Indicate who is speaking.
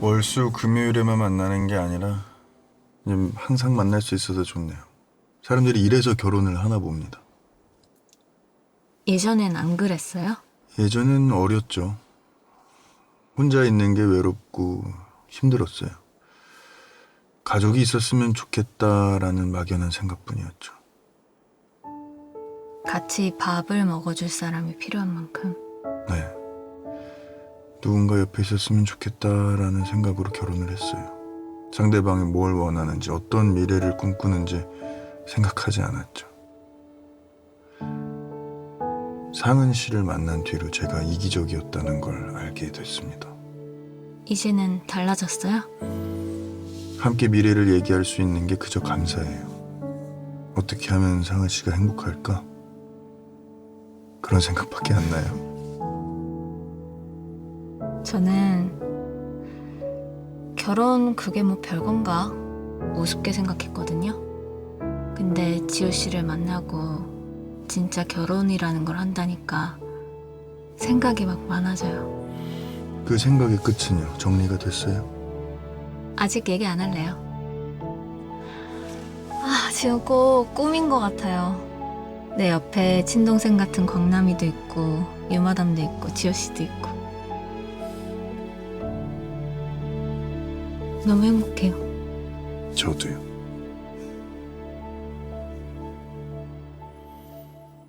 Speaker 1: 월수 금요일에만 만나는 게 아니라 좀 항상 만날 수 있어서 좋네요. 사람들이 이래서 결혼을 하나 봅니다.
Speaker 2: 예전엔 안 그랬어요?
Speaker 1: 예전엔 어렸죠. 혼자 있는 게 외롭고 힘들었어요. 가족이 있었으면 좋겠다라는 막연한 생각뿐이었죠.
Speaker 2: 같이 밥을 먹어줄 사람이 필요한 만큼
Speaker 1: 네. 누군가 옆에 있었으면 좋겠다라는 생각으로 결혼을 했어요. 상대방이 뭘 원하는지, 어떤 미래를 꿈꾸는지 생각하지 않았죠. 상은 씨를 만난 뒤로 제가 이기적이었다는 걸 알게 됐습니다.
Speaker 2: 이제는 달라졌어요?
Speaker 1: 함께 미래를 얘기할 수 있는 게 그저 감사해요. 어떻게 하면 상은 씨가 행복할까? 그런 생각밖에 안 나요.
Speaker 2: 저는 결혼 그게 뭐 별건가 우습게 생각했거든요. 근데 지호 씨를 만나고 진짜 결혼이라는 걸 한다니까 생각이 막 많아져요.
Speaker 1: 그 생각의 끝은요, 정리가 됐어요?
Speaker 2: 아직 얘기 안 할래요. 아, 지금 꼭 꿈인 것 같아요. 내 옆에 친동생 같은 광남이도 있고, 유마담도 있고, 지호 씨도 있고. 너무 행복해요.
Speaker 1: 저도요.